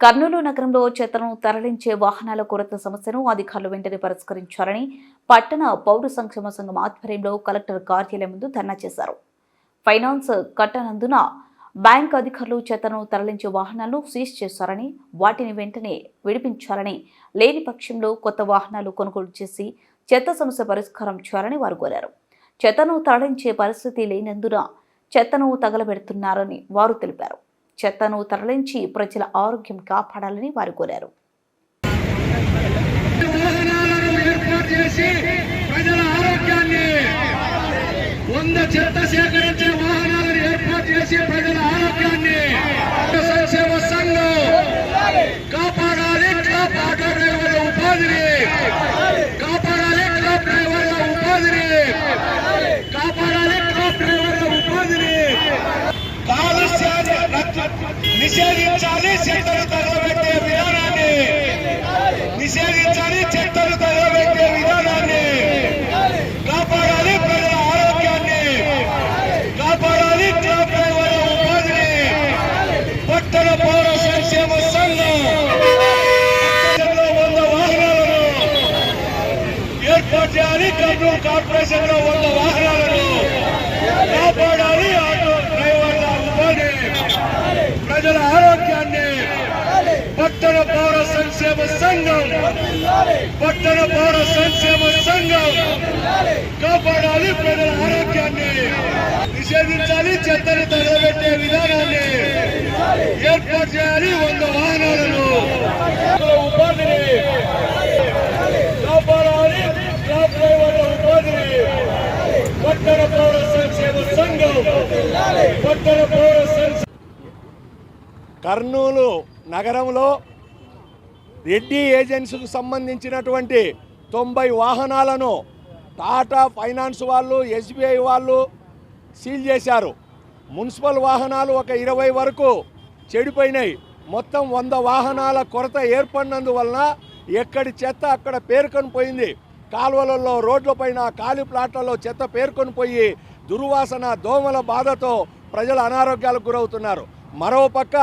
కర్నూలు నగరంలో చెత్తను తరలించే వాహనాల కొరత సమస్యను అధికారులు వెంటనే పరిష్కరించాలని పట్టణ పౌర సంక్షేమ సంఘం ఆధ్వర్యంలో కలెక్టర్ కార్యాలయం ముందు ధర్నా చేశారు. ఫైనాన్స్ కట్టనందున బ్యాంక్ అధికారులు చెత్తను తరలించే వాహనాలను సీజ్ చేశారని వాటిని వెంటనే విడిపించాలని లేని పక్షంలో కొత్త వాహనాలు కొనుగోలు చేసి చెత్త సమస్య పరిష్కారం చేయాలని వారు కోరారు. చెత్తను తరలించే పరిస్థితి లేనందున చెత్తను తగలబెడుతున్నారని వారు తెలిపారు. చెత్తను తరలించి ప్రజల ఆరోగ్యం కాపాడాలని వారు కోరారు వాహనాలను ఏర్పాటు చేసి ప్రజల ఆరోగ్యాన్ని వంద చెత్త సేకరించే వాహనాలను ఏర్పాటు చేసి ప్రజల ఆరోగ్యాన్ని సంక్షేమ సంఘం కాపాడాలి క్లబ్ ఆటో డ్రైవర్ల ఉపాధిని కాపాడాలి క్లబ్ డ్రైవర్ల ఉపాధిని కాపాడాలి క్లబ్ డ్రైవర్ల ఉపాధిని కాలుష్యాన్ని నిషేధించాలి చెత్తలు తగలబెట్టే విధానాన్ని. నిషేధించాలి చెత్తలు తగలబెట్టే విధానాన్ని. కాపాడాలి ప్రజల ఆరోగ్యాన్ని. కాపాడాలి క్లబ్ డ్రైవర్ల ఉపాధిని. పట్టణ పౌర సంక్షేమ సంఘం. వంద వాహనాలను ఏర్పాటు చేయాలి. కర్నూలు కార్పొరేషన్లో వంద వాహనాలను కాపాడాలి ఆటో డ్రైవర్ల ఉపాధి ప్రజల ఆరోగ్యాన్ని పట్టణ పౌర సంక్షేమ సంఘం పట్టణ పౌర సంక్షేమ సంఘం కాపాడాలి ప్రజల ఆరోగ్యాన్ని. నిషేధించాలి చెత్తని తగలబెట్టే విధానాన్ని ఏర్పాటు చేయాలి వంద వాహనాలను. ఉపాధిని కాపాడాలి క్లాబ్ డ్రైవర్ల ఉపాధిని పట్టణ పౌర సంక్షేమ సంఘం పట్టణ పౌర కర్నూలు నగరంలో రెడ్డి ఏజెన్సీకి సంబంధించినటువంటి తొంభై వాహనాలను టాటా ఫైనాన్స్ వాళ్ళు ఎస్బీఐ వాళ్ళు సీల్ చేశారు. మున్సిపల్ వాహనాలు ఒక ఇరవై వరకు చెడిపోయినాయి. మొత్తం వంద వాహనాల కొరత ఏర్పడినందువలన ఎక్కడి చెత్త అక్కడ పేర్కొని పోయింది. కాలువలలో రోడ్లపైన ఖాళీ ప్లాట్లలో చెత్త పేర్కొని పోయి దుర్వాసన దోమల బాధతో ప్రజలు అనారోగ్యాలకు గురవుతున్నారు. మరో పక్క